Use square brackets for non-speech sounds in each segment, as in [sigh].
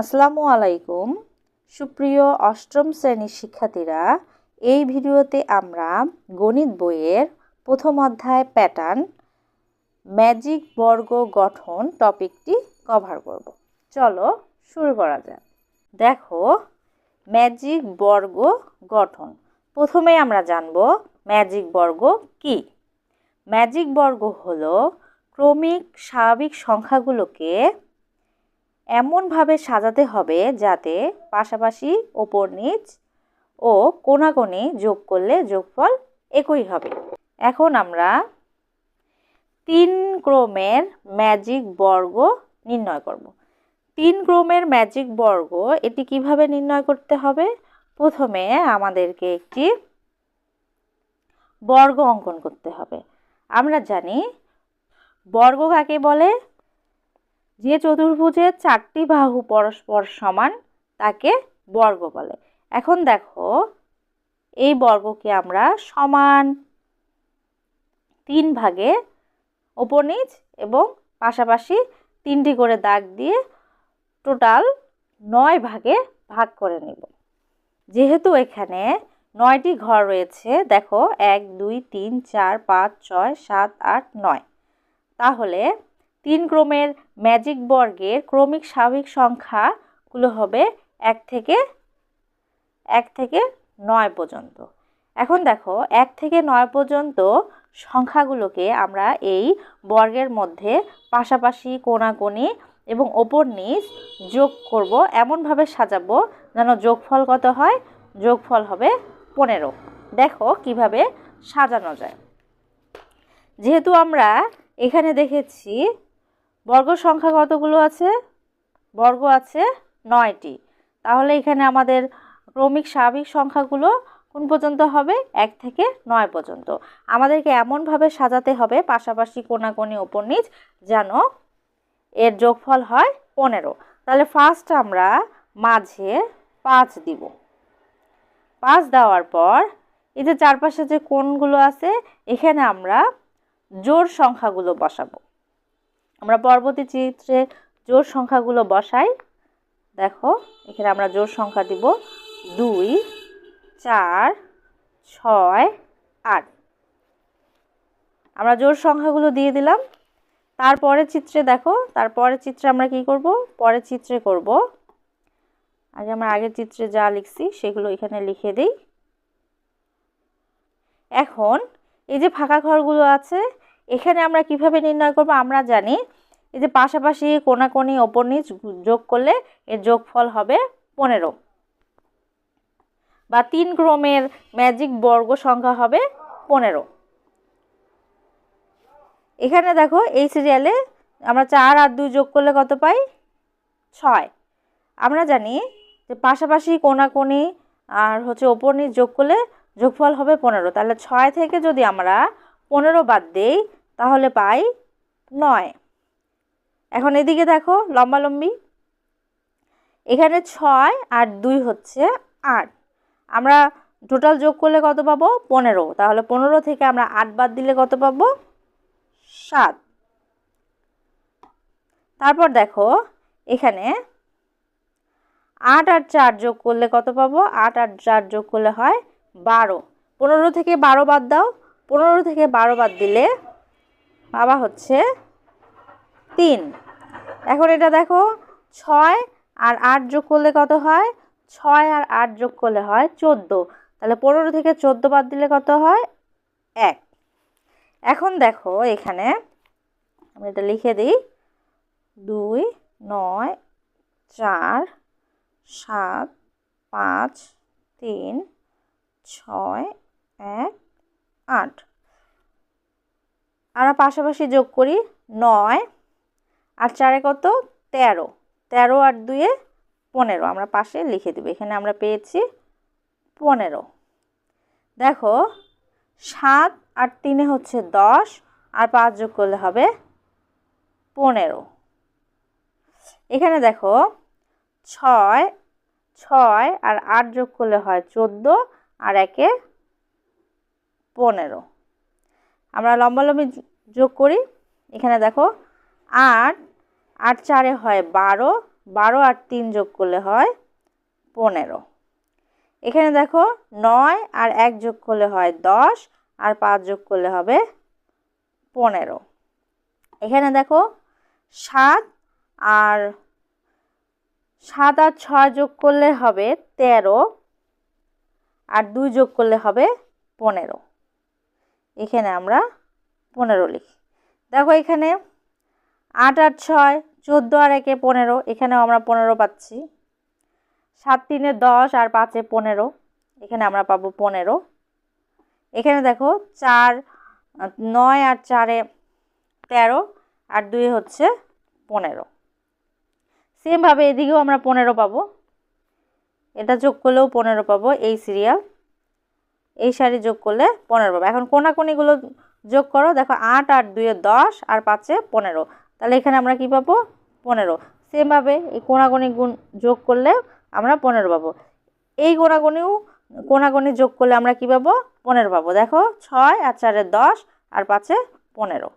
আসসালামু আলাইকুম। সুপ্রিয় অষ্টম শ্রেণির শিক্ষার্থীরা, এই ভিডিওতে আমরা গণিত বইয়ের প্রথম অধ্যায় প্যাটার্ন ম্যাজিক বর্গ গঠন টপিকটি কভার করব। চলো শুরু করা যাক। দেখো ম্যাজিক বর্গ গঠন। প্রথমে আমরা জানব ম্যাজিক বর্গ কি? ম্যাজিক বর্গ হলো ক্রমিক স্বাভাবিক সংখ্যাগুলোকে এমনভাবে সাজাতে হবে যাতে পাশাপাশি ওপর নিচ ও কোনাকোনি যোগ করলে যোগফল একই হবে। এখন আমরা তিন ক্রমের ম্যাজিক বর্গ নির্ণয় করব। তিন ক্রমের ম্যাজিক বর্গ, এটি কীভাবে নির্ণয় করতে হবে? প্রথমে আমাদেরকে একটি বর্গ অঙ্কন করতে হবে। আমরা জানি বর্গ কাকে বলে? যে চতুর্ভুজের চারটি বাহু পরস্পর সমান, তাকে বর্গ বলে। এখন দেখো, এই বর্গকে আমরা সমান তিন ভাগে, ওপর নিচ এবং পাশাপাশি তিনটি করে দাগ দিয়ে টোটাল নয় ভাগে ভাগ করে নেব। যেহেতু এখানে নয়টি ঘর রয়েছে, দেখো, এক, দুই, তিন, চার, পাঁচ, ছয়, সাত, আট, নয়। তাহলে তিন ক্রমের ম্যাজিক বর্গের ক্রমিক স্বাভাবিক সংখ্যাগুলো হবে এক থেকে এক থেকে নয় পর্যন্ত। এখন দেখো, এক থেকে নয় পর্যন্ত সংখ্যাগুলোকে আমরা এই বর্গের মধ্যে পাশাপাশি কোনাকুনি এবং ওপর নিচ যোগ করব। এমনভাবে সাজাবো যেন যোগফল কত হয়? যোগফল হবে পনেরো। দেখো কীভাবে সাজানো যায়। যেহেতু আমরা এখানে দেখেছি বর্গ সংখ্যা কতগুলো আছে? বর্গ আছে নয়টি। তাহলে এখানে আমাদের ক্রমিক স্বাভাবিক সংখ্যাগুলো কোন পর্যন্ত হবে? এক থেকে নয় পর্যন্ত। আমাদেরকে এমনভাবে সাজাতে হবে পাশাপাশি কোনাকোনি ওপর নিচ যেন এর যোগফল হয় পনেরো। তাহলে ফার্স্ট আমরা মাঝে পাঁচ দিব। পাঁচ দেওয়ার পর এই যে চারপাশে যে কোণগুলো আছে, এখানে আমরা জোর সংখ্যাগুলো বসাবো। আমরা পরবর্তী চিত্রে জোর সংখ্যাগুলো বসাই। দেখো, এখানে আমরা জোর সংখ্যা দিব দুই, চার, ছয়, আট। আমরা জোর সংখ্যাগুলো দিয়ে দিলাম। তারপরে চিত্রে দেখো, তারপরের চিত্রে আমরা কি করব? পরের চিত্রে করব। আগে আমরা আগের চিত্রে যা লিখছি, সেগুলো এখানে লিখে দিই। এখন এই যে ফাঁকা ঘরগুলো আছে এখানে আমরা কীভাবে নির্ণয় করব? আমরা জানি এই যে পাশাপাশি কোনাকোনি ওপর নিচ যোগ করলে এর যোগফল হবে পনেরো। বা তিন ক্রমের ম্যাজিক বর্গ সংখ্যা হবে পনেরো। এখানে দেখো এই সিরিয়ালে আমরা চার আর দুই যোগ করলে কত পাই? ছয়। আমরা জানি যে পাশাপাশি কোনাকোনি আর হচ্ছে ওপর নিচ যোগ করলে যোগফল হবে পনেরো। তাহলে ছয় থেকে যদি আমরা পনেরো বাদ দেই তাহলে পাই নয়। এখন এদিকে দেখো লম্বালম্বি। এখানে ছয় আর দুই হচ্ছে আট। আমরা টোটাল যোগ করলে কত পাবো? পনেরো। তাহলে পনেরো থেকে আমরা আট বাদ দিলে কত পাবো? সাত। তারপর দেখো এখানে আট আর চার যোগ করলে কত পাবো? আট আর চার যোগ করলে হয় বারো। পনেরো থেকে বারো বাদ দাও। পনেরো থেকে বারো বাদ দিলে বাবা হচ্ছে তিন। এখন এটা দেখো, ছয় আর আট যোগ করলে কত হয়? ছয় আর আট যোগ করলে হয় চোদ্দ। তাহলে পনেরো থেকে চোদ্দ বাদ দিলে কত হয়? এক। এখন দেখো এখানে আমি এটা লিখে দিই। দুই, নয়, চার, সাত, পাঁচ, তিন, ছয়, এক, আট। আমরা পাশাপাশি যোগ করি নয় আর চারে কত? তেরো। তেরো আর দুয়ে পনেরো। আমরা পাশে লিখে দেবো। এখানে আমরা পেয়েছি পনেরো। দেখো, সাত আর তিনে হচ্ছে দশ আর পাঁচ যোগ করলে হবে পনেরো। এখানে দেখো, ছয় ছয় আর আট যোগ করলে হয় চোদ্দ আর একে পনেরো। আমরা লম্বালম্বি যোগ করি। এখানে দেখো আট আট চারে হয় বারো বারো আর তিন যোগ করলে হয় পনেরো। এখানে দেখো নয় আর এক যোগ করলে হয় দশ আর পাঁচ যোগ করলে হবে পনেরো। এখানে দেখো সাত আর সাত আর ছয় যোগ করলে হবে তেরো আর দুই যোগ করলে হবে পনেরো। এখানে আমরা পনেরো লিখি। দেখো এখানে আট আর ছয়, চোদ্দ আর একে পনেরো, এখানেও আমরা পনেরো পাচ্ছি। সাত তিনে দশ আর পাঁচে পনেরো, এখানে আমরা পাবো পনেরো। এখানে দেখো চার, নয় আর চারে তেরো আর দুই হচ্ছে পনেরো। সেমভাবে এদিকেও আমরা পনেরো পাবো। এটা যোগ করলেও পনেরো পাবো এই সিরিয়াল এই শাড়ি যোগ করলে পনেরো পাবো। এখন কোনাকুনিগুলো যোগ করো, দেখো আট আর দুয়ে দশ আর পাঁচে পনেরো। তাহলে এখানে আমরা কি পাবো? পনেরো। সেমভাবে এই কোনাকুনি গুণ যোগ করলে আমরা পনেরো পাবো। এই কোনাকুনিও, কোনাকুনি যোগ করলে আমরা কি পাবো? পনেরো পাবো। দেখো ছয় আর চারে দশ আর পাঁচে পনেরো।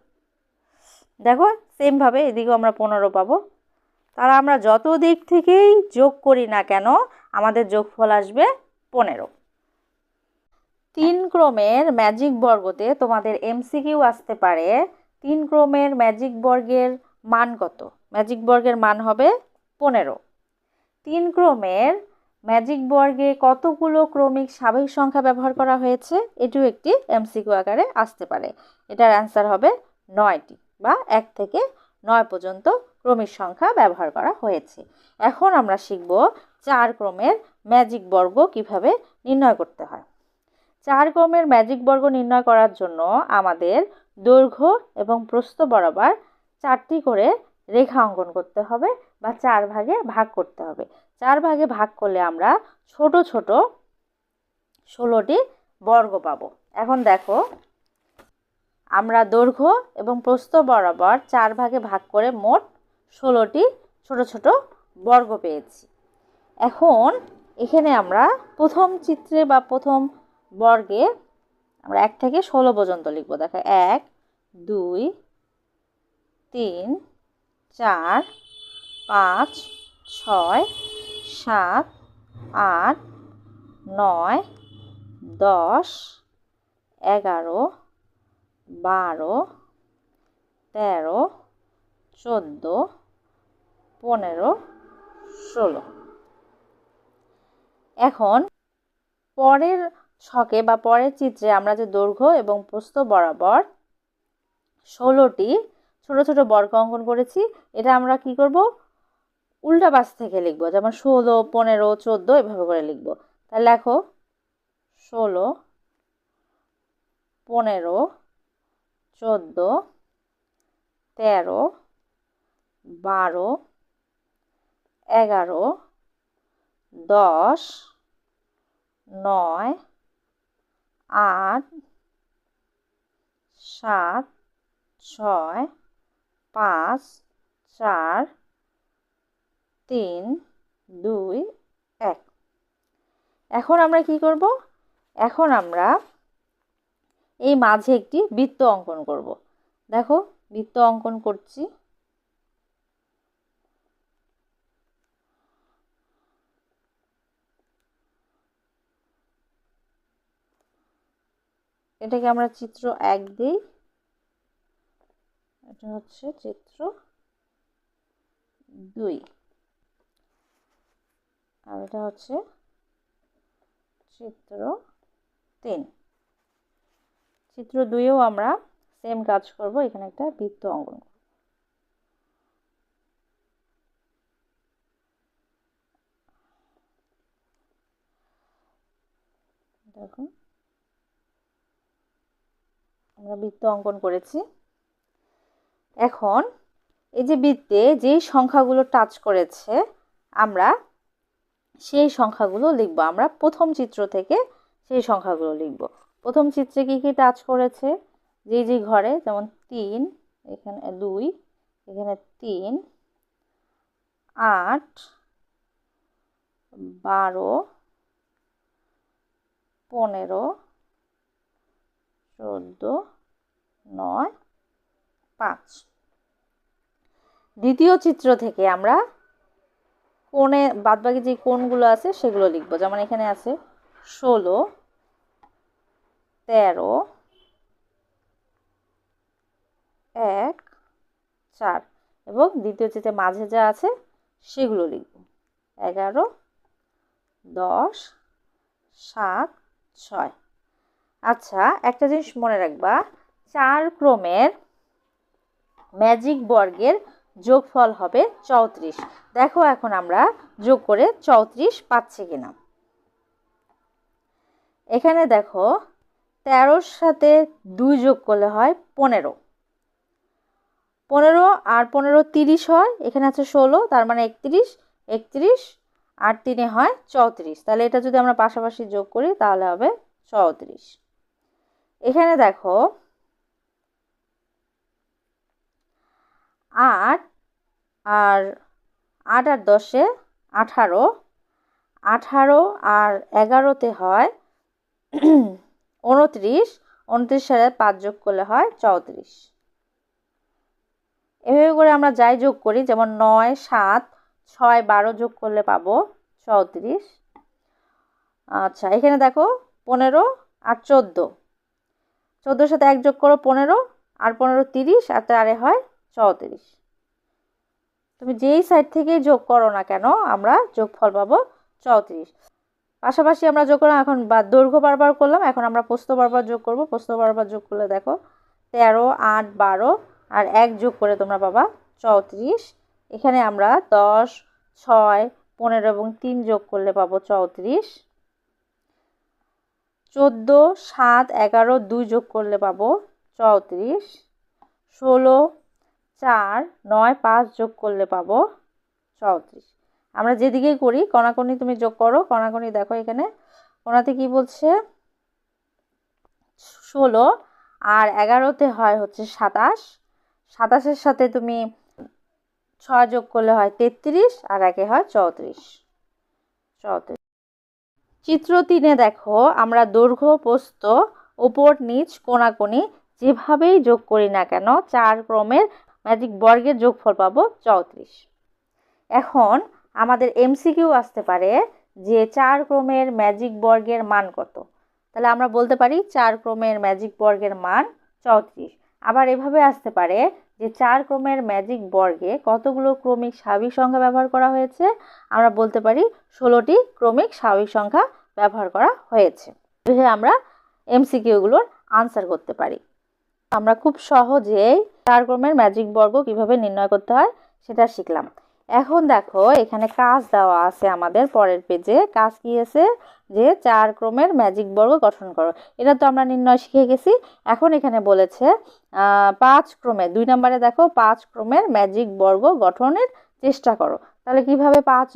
দেখো সেমভাবে এদিকেও আমরা পনেরো পাবো। তারা আমরা যত দিক থেকেই যোগ করি না কেন, আমাদের যোগফল আসবে পনেরো। তিন ক্রমের ম্যাজিক বর্গতে তোমাদের এমসিকিউ আসতে পারে। তিন ক্রমের ম্যাজিক বর্গের মান কত? ম্যাজিক বর্গের মান হবে পনেরো। তিন ক্রমের ম্যাজিক বর্গে কতগুলো ক্রমিক স্বাভাবিক সংখ্যা ব্যবহার করা হয়েছে? এটিও একটি এমসিকিউ আকারে আসতে পারে। এটার অ্যান্সার হবে নয়টি বা এক থেকে নয় পর্যন্ত ক্রমিক সংখ্যা ব্যবহার করা হয়েছে। এখন আমরা শিখব চার ক্রমের ম্যাজিক বর্গ কীভাবে নির্ণয় করতে হয়। চার ক্রমের ম্যাজিক বর্গ নির্ণয় করার জন্য আমাদের দৈর্ঘ্য এবং প্রস্থ বরাবর চারটি করে রেখা অঙ্কন করতে হবে বা চার ভাগে ভাগ করতে হবে। চার ভাগে ভাগ করলে আমরা ছোট ছোট ষোলোটি বর্গ পাবো। এখন দেখো, আমরা দৈর্ঘ্য এবং প্রস্থ বরাবর চার ভাগে ভাগ করে মোট ষোলোটি ছোট ছোট বর্গ পেয়েছি। এখন এখানে আমরা প্রথম চিত্রে বা প্রথম বর্গে আমরা এক থেকে ষোলো পর্যন্ত লিখব। দেখো, এক, দুই, তিন, চার, পাঁচ, ছয়, সাত, আট, নয়, দশ, এগারো, বারো, তেরো, চোদ্দ, পনেরো, ষোলো। এখন পরের ছকে বা পরের চিত্রে আমরা যে দৈর্ঘ্য এবং প্রস্থ বরাবর ষোলোটি ছোট ছোট বর্গ অঙ্কন করেছি, এটা আমরা কি করব? উল্টা পাশ থেকে লিখব, যেমন ষোলো, পনেরো, চোদ্দ এভাবে করে লিখব। তাহলে লেখো ষোলো, পনেরো, চোদ্দ, তেরো, বারো, এগারো, দশ, নয় আট, সাত, ছয়, পাঁচ, চার, তিন, দুই, এক। এখন আমরা কি করব? এখন আমরা এই মাঝে একটি বৃত্ত অঙ্কন করব। দেখো, বৃত্ত অঙ্কন করছি। এটাকে আমরা চিত্র এক দিই। এটা হচ্ছে চিত্র দুই। আর এটা হচ্ছে চিত্র তিন। চিত্র দুইয়েও আমরা সেম কাজ করব, এখানে একটা বৃত্ত অঙ্কন দেখুন। আমরা বৃত্ত অঙ্কন করেছি। এখন এই যে বৃত্তে যেই সংখ্যাগুলো টাচ করেছে, আমরা সেই সংখ্যাগুলো লিখব। আমরা প্রথম চিত্র থেকে সেই সংখ্যাগুলো লিখব। প্রথম চিত্রে কী কী টাচ করেছে? যে যে ঘরে, যেমন তিন, এখানে দুই, এখানে তিন, আট, বারো, পনেরো চোদ্দ, নয়, পাঁচ। দ্বিতীয় চিত্র থেকে আমরা কোণে, বাদবাকি যে কোণগুলো আছে সেগুলো লিখব। যেমন এখানে আছে ষোলো, তেরো, এক, চার এবং দ্বিতীয় যেটা মাঝে যা আছে সেগুলো লিখব। এগারো, দশ, সাত, ছয়। আচ্ছা একটা জিনিস মনে রাখবা, চার ক্রমের ম্যাজিক বর্গের যোগফল হবে চৌত্রিশ। দেখো এখন আমরা যোগ করে চৌত্রিশ পাচ্ছি কিনা। এখানে দেখো, তেরোর সাথে দুই যোগ করলে হয় পনেরো। পনেরো আর পনেরো তিরিশ হয়, এখানে আছে ষোলো, তার মানে একত্রিশ একত্রিশ আর তিনে হয় চৌত্রিশ। তাহলে এটা যদি আমরা পাশাপাশি যোগ করি, তাহলে হবে চৌত্রিশ। এখানে দেখো, আট আর আট আর দশে আঠারো আঠারো আর এগারোতে হয় [clears throat] উনত্রিশ উনত্রিশ সালে পাঁচ যোগ করলে হয় চৌত্রিশ। এভাবে করে আমরা যাই যোগ করি, যেমন নয়, সাত, ছয়, বারো যোগ করলে পাবো চৌত্রিশ। আচ্ছা এখানে দেখো, পনেরো আর চোদ্দ। চোদ্দোর সাথে এক যোগ করো পনেরো, আর পনেরো তিরিশ, আর তারে হয় চৌত্রিশ। তুমি যেই সাইড থেকেই যোগ করো না কেন, আমরা যোগফল পাবো চৌত্রিশ। পাশাপাশি আমরা যোগ করলাম, এখন বা দৈর্ঘ্য বারবার করলাম, এখন আমরা পোস্ত বারবার যোগ করব। পোস্ত বারবার যোগ করলে দেখো, তেরো, আট, বারো, আর এক যোগ করে তোমরা পাবা চৌত্রিশ। এখানে আমরা দশ, ছয়, পনেরো এবং তিন যোগ করলে পাবো চৌত্রিশ। চোদ্দ, সাত, এগারো, দুই যোগ করলে পাবো চৌত্রিশ। ষোলো, চার, নয়, পাঁচ যোগ করলে পাবো চৌত্রিশ। আমরা যেদিকেই করি, কণাকণি তুমি যোগ করো। কণাকণি দেখো এখানে কোনাতে কি বলছে? ষোলো আর এগারোতে হয় হচ্ছে সাতাশ। সাতাশের সাথে তুমি ছয় যোগ করলে হয় তেত্রিশ আর একে হয় চৌত্রিশ। চৌত্রিশ। চিত্র তিনে দেখো, আমরা দৈর্ঘ্য পোস্ত ওপর নিচ কোনাকুনি যেভাবেই যোগ করি না কেন, চার ক্রমের ম্যাজিক বর্গের যোগফল পাবো চৌত্রিশ। এখন আমাদের এমসিকিউ আসতে পারে যে চার ক্রমের ম্যাজিক বর্গের মান কত। তাহলে আমরা বলতে পারি চার ক্রমের ম্যাজিক বর্গের মান চৌত্রিশ। আবার এভাবে আসতে পারে যে চার ক্রমের ম্যাজিক বর্গে কতগুলো ক্রমিক স্বাভাবিক সংখ্যা ব্যবহার করা হয়েছে? আমরা বলতে পারি ষোলোটি ক্রমিক স্বাভাবিক সংখ্যা ব্যবহার করা হয়েছে। এভাবে আমরা এমসিকিউগুলোর আনসার করতে পারি। আমরা খুব সহজেই চার ক্রমের ম্যাজিক বর্গ কীভাবে নির্ণয় করতে হয় সেটা শিখলাম। এখন দেখো, এখানে কাজ দেওয়া আছে আমাদের পরের পেজে কাজ কি আছে? যে চার ক্রমের ম্যাজিক বর্গ গঠন করো। এটা তো আমরা নির্ণয় শিখে গেছি। এখন এখানে বলেছে পাঁচ ক্রমে, দুই নম্বরে দেখো, পাঁচ ক্রমের ম্যাজিক বর্গ গঠনের চেষ্টা করো। তাহলে কীভাবে পাঁচ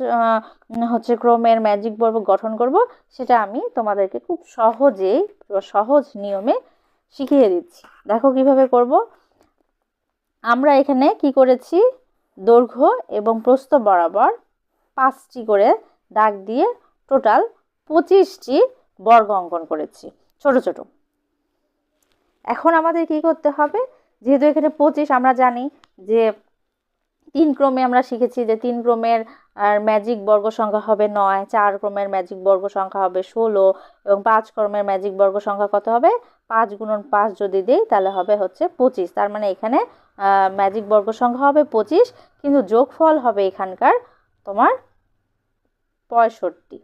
হচ্ছে ক্রমের ম্যাজিক বর্গ গঠন করব? সেটা আমি তোমাদেরকে খুব সহজেই, সহজ নিয়মে শিখিয়ে দিচ্ছি। দেখো কীভাবে করব? আমরা এখানে কি করেছি? দৈর্ঘ্য এবং প্রস্থ বরাবর পাঁচটি করে দাগ দিয়ে টোটাল পঁচিশটি বর্গ অঙ্কন করেছি। ছোট ছোট। এখন আমাদের কি করতে হবে? যেহেতু এখানে পঁচিশ, আমরা জানি যে তিন ক্রমে আমরা শিখেছি যে তিন ক্রমের ম্যাজিক বর্গ সংখ্যা হবে নয়, চার ক্রমের ম্যাজিক বর্গ সংখ্যা হবে ষোলো এবং পাঁচ ক্রমের ম্যাজিক বর্গ সংখ্যা কত হবে? পাঁচ গুণন পাঁচ যদি দিই তাহলে হবে হচ্ছে পঁচিশ। তার মানে এখানে ম্যাজিক বর্গ সংখ্যা হবে পঁচিশ, কিন্তু যোগফল হবে এখানকার তোমার পঁয়ষট্টি।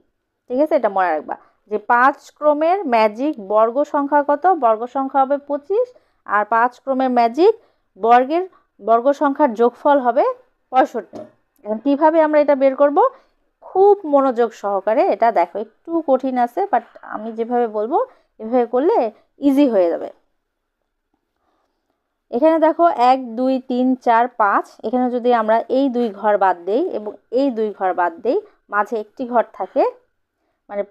ঠিক আছে? এটা মনে রাখবা। যে পাঁচ ক্রমের ম্যাজিক বর্গ সংখ্যা কত? বর্গ সংখ্যা হবে পঁচিশ, আর পাঁচ ক্রমের ম্যাজিক বর্গের বর্গ সংখ্যার যোগফল হবে পঁয়ষট্টি। এখন কীভাবে আমরা এটা বের করব? খুব মনোযোগ সহকারে। এটা দেখো, একটু কঠিন আছে বাট আমি যেভাবে বলব, এভাবে করলে ইজি হয়ে যাবে। এখানে দেখো এক, দুই, তিন, চার, পাঁচ। এখানে যদি আমরা এই দুই ঘর বাদ দেই এবং এই দুই ঘর বাদ দেই, মাঝে একটি ঘর থাকে মানে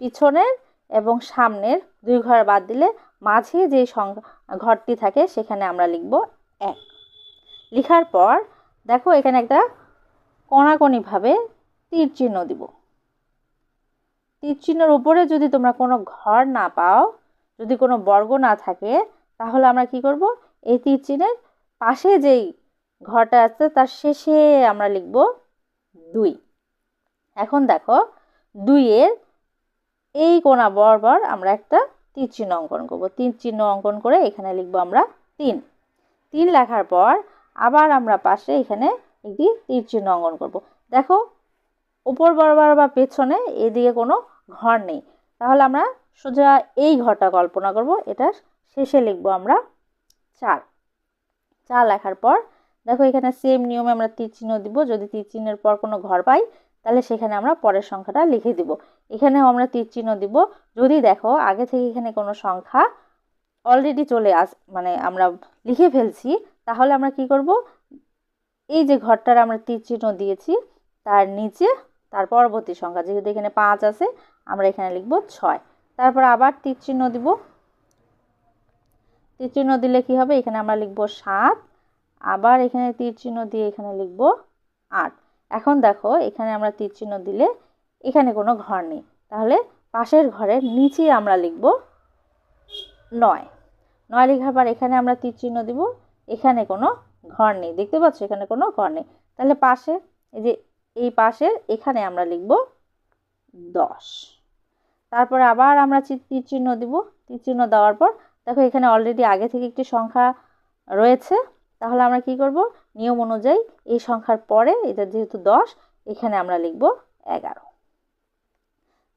পিছনের এবং সামনের দুই ঘর বাদ দিলে মাঝে যে ঘরটি থাকে সেখানে আমরা লিখব এক। লিখার পর দেখো এখানে একটা কণাকণিভাবে তীর চিহ্ন দিব। তীর চিহ্নের উপরে যদি তোমরা কোনো ঘর না পাও, যদি কোনো বর্গ না থাকে, তাহলে আমরা কি করব? এই তীর চিহ্নের পাশে যেই ঘরটা আছে, তার শেষে আমরা লিখব দুই। এখন দেখো, দুইয়ের এই কোনা বরাবর আমরা একটা তীর চিহ্ন অঙ্কন করব। তীর চিহ্ন অঙ্কন করে এখানে লিখব আমরা তিন। তিন লেখার পর আবার আমরা পাশে এখানে একটি তীর চিহ্ন অঙ্কন করব। দেখো, উপর বরাবর বা পেছনে এদিকে কোনো ঘর নেই। তাহলে আমরা সোজা এই ঘরটা কল্পনা করব। এটা শেষে লিখব আমরা চার। চার লেখার পর, দেখো এখানে সেম নিয়মে আমরা তীর চিহ্ন দিব। যদি তীর চিহ্নের পর কোনো ঘর পাই, তাহলে সেখানে আমরা পরের সংখ্যাটা লিখে দিব। এখানেও আমরা তীর চিহ্ন দিব। যদি দেখো আগে থেকে এখানে কোনো সংখ্যা অলরেডি চলে আস মানে আমরা লিখে ফেলছি, তাহলে আমরা কি করব? এই যে ঘরটার আমরা তীর চিহ্ন দিয়েছি, তার নিচে তার পরবর্তী সংখ্যা, যেহেতু এখানে পাঁচ আছে, আমরা এখানে লিখব ছয়। তারপর আবার তীর চিহ্ন দিব। তীর চিহ্ন দিলে কি হবে? এখানে আমরা লিখব সাত। আবার এখানে তীর চিহ্ন দিয়ে এখানে লিখব আট। এখন দেখো, এখানে আমরা তীর চিহ্ন দিলে এখানে কোনো ঘর নেই। তাহলে পাশের ঘরের নিচে আমরা লিখব নয়। নয় লেখার পর এখানে আমরা তীর চিহ্ন দিব। এখানে কোনো ঘর নেই। দেখতে পাচ্ছ? এখানে কোনো ঘর নেই। তাহলে পাশে, এই যে এই পাশের, এখানে আমরা লিখব দশ। তারপরে আবার আমরা তীর চিহ্ন দিব। তীর চিহ্ন দেওয়ার পর দেখো, এখানে অলরেডি আগে থেকে একটি সংখ্যা রয়েছে। তাহলে আমরা কি করব? নিয়ম অনুযায়ী এই সংখ্যার পরে, এটা যেহেতু দশ, এখানে আমরা লিখব এগারো।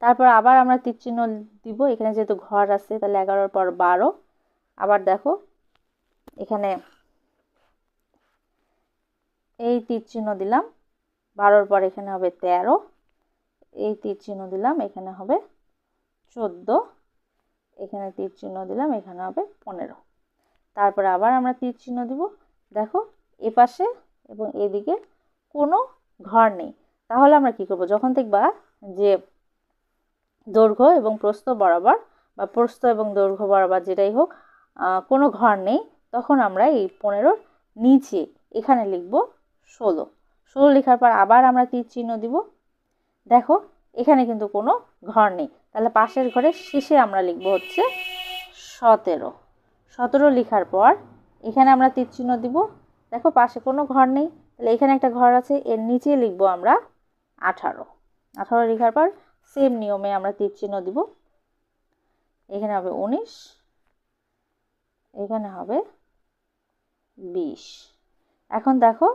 তারপর আবার আমরা তীর চিহ্ন দিব। এখানে যেহেতু ঘর আছে, তাহলে এগারোর পর বারো। আবার দেখো, এখানে এই তীর চিহ্ন দিলাম। বারোর পর এখানে হবে তেরো। এই তীর চিহ্ন দিলাম, এখানে হবে চোদ্দ। এখানে তীর চিহ্ন দিলাম, এখানে হবে পনেরো। তারপরে আবার আমরা তীর চিহ্ন দিব। দেখো, এ পাশে এবং এদিকে কোনো ঘর নেই। তাহলে আমরা কি করব? যখন দেখবা যে দৈর্ঘ্য এবং প্রস্থ বরাবর বা প্রস্থ এবং দৈর্ঘ্য বরাবর যেটাই হোক কোনো ঘর নেই, তখন আমরা এই পনেরোর নিচে এখানে লিখব ষোলো। ষোলো লেখার পর আবার আমরা তীর চিহ্ন দিব। দেখো, এখানে কিন্তু কোনো ঘর নেই। তাহলে পাশের ঘরের শেষে আমরা লিখব হচ্ছে সতেরো। সতেরো লেখার পর এখানে আমরা তীর চিহ্ন দিব। দেখো পাশে কোনো ঘর নেই। তাহলে এখানে একটা ঘর আছে, এর নিচে লিখব আমরা আঠারো। আঠারো লেখার পর সেম নিয়মে আমরা চিহ্ন দিব। এখানে হবে উনিশ, এখানে হবে বিশ। এখন দেখো,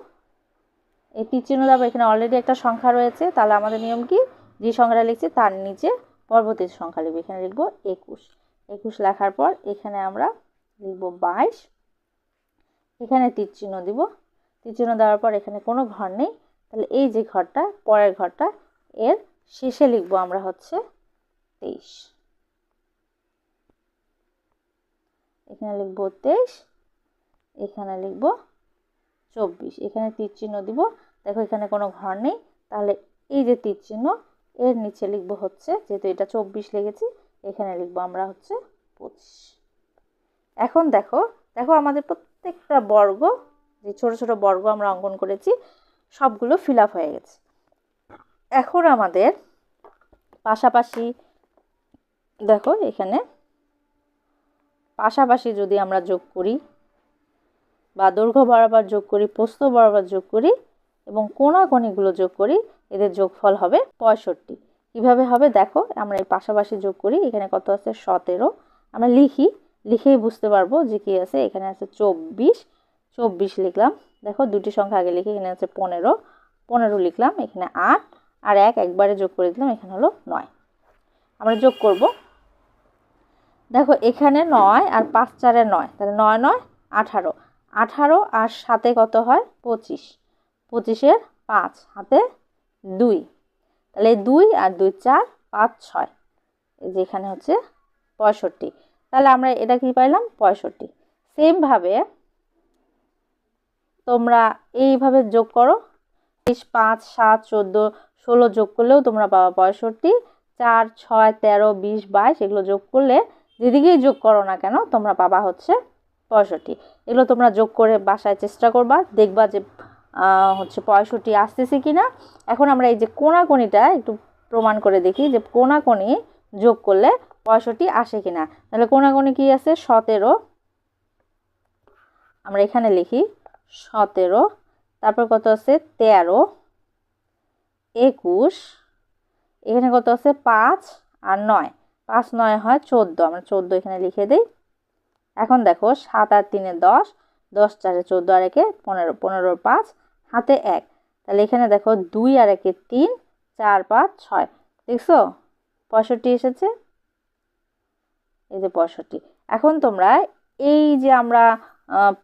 এই চিহ্ন দেবো, এখানে অলরেডি একটা সংখ্যা রয়েছে। তাহলে আমাদের নিয়ম কি? যে সংখ্যাটা লিখছি তার নিচে পরবর্তী সংখ্যা লিখব। এখানে লিখব একুশ। একুশ লেখার পর এখানে আমরা লিখব বাইশ। এখানে তীর চিহ্ন দিব। তীর চিহ্ন দেওয়ার পর এখানে কোনো ঘর নেই। তাহলে এই যে ঘরটা, পরের ঘরটা, এর শেষে লিখব আমরা হচ্ছে তেইশ। এখানে লিখব তেইশ, এখানে লিখব চব্বিশ। এখানে তীর চিহ্ন দিব। দেখো এখানে কোনো ঘর নেই। তাহলে এই যে তীর চিহ্ন এর নিচে লিখব হচ্ছে, যেহেতু এটা চব্বিশ লিখেছি এখানে লিখব আমরা হচ্ছে পঁচিশ। এখন দেখো দেখো আমাদের প্রত্যেকটা বর্গ, যে ছোট ছোট বর্গ আমরা অঙ্কন করেছি, সবগুলো ফিল আপ হয়ে গেছে। এখন আমাদের পাশাপাশি, দেখো এখানে, পাশাপাশি যদি আমরা যোগ করি, বা দৈর্ঘ্য বরাবর যোগ করি পোস্ত বরাবর যোগ করি, এবং কোনাকোনিগুলো যোগ করি এদের যোগফল হবে পঁয়ষট্টি। কীভাবে হবে? দেখো, আমরা এই পাশাপাশি যোগ করি, এখানে কত আছে? সতেরো। আমরা লিখি, লিখেই বুঝতে পারব যে কী আছে? এখানে আছে চব্বিশ। চব্বিশ লিখলাম। দেখো দুটি সংখ্যা আগে লিখি, এখানে আছে পনেরো। পনেরো লিখলাম, এখানে আট। আর এক, একবারে যোগ করে দিলাম, এখানে হলো নয়। আমরা যোগ করব। দেখো, এখানে নয় আর পাঁচ চারে নয়। তাহলে নয় নয়, আঠারো। আঠারো আর সাথে কত হয়? পঁচিশ। পঁচিশের পাঁচ। হাতে দুই। তাহলে দুই আর দুই চার, পাঁচ, ছয়। এই যে এখানে হচ্ছে পঁয়ষট্টি। তাহলে আমরা এটা কি পাইলাম? পঁয়ষট্টি। সেমভাবে তোমরা এইভাবে যোগ করো। বিশ পাঁচ, সাত, চোদ্দ, ষোলো যোগ করলেও তোমরা পাবা পঁয়ষট্টি। চার, ছয়, তেরো, বিশ, বাইশ, এগুলো যোগ করলে যেদিকেই যোগ করো না কেন তোমরা পাবা হচ্ছে পঁয়ষট্টি। এগুলো তোমরা যোগ করে বাসায় চেষ্টা করবা, দেখবা যে হচ্ছে পঁয়ষট্টি আসতেছে কি না এখন আমরা এই যে কোনাকোনিটা একটু প্রমাণ করে দেখি যে কোনাকোনি যোগ করলে পঁয়ষট্টি আসে কি না তাহলে কোনাকোনি কী আছে? সতেরো। আমরা এখানে লিখি সতেরো। তারপর কত আছে? তেরো। একুশ। এখানে কত আছে? পাঁচ আর নয়। পাঁচ নয় হয় চোদ্দ। আমরা চোদ্দ এখানে লিখে দিই। এখন দেখো সাত আর তিনে দশ। দশ, চারে চোদ্দ আর একে পনেরো, পনেরোর পাঁচ, হাতে এক। তাহলে এখানে দেখো দুই আর একে তিন, চার, পাঁচ, ছয়। দেখছ? পঁয়ষট্টি এসেছে? এই যে পঁয়ষট্টি। এখন তোমরা এই যে আমরা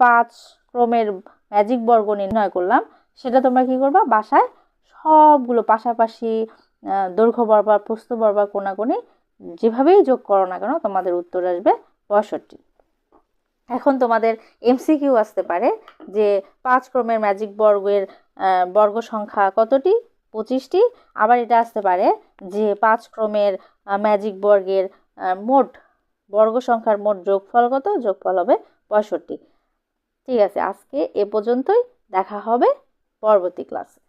পাঁচ ক্রমের ম্যাজিক বর্গ নির্ণয় করলাম, সেটা তোমরা কি করবা? বাসায় সবগুলো পাশাপাশি দৈর্ঘ্য বর্বার প্রস্থ বর্বার কোনাকুনি যেভাবেই যোগ করো না কেন, তোমাদের উত্তর আসবে পঁয়ষট্টি। এখন তোমাদের এমসিকিউ আসতে পারে, যে পাঁচ ক্রমের ম্যাজিক বর্গের বর্গ সংখ্যা কতটি? পঁচিশটি। আবার এটা আসতে পারে যে পাঁচ ক্রমের ম্যাজিক বর্গের মোট বর্গ সংখ্যার মোট যোগফল কত? যোগফল হবে পঁয়ষট্টি। ঠিক আছে, আজকে এ পর্যন্তই। দেখা হবে পরবর্তী ক্লাসে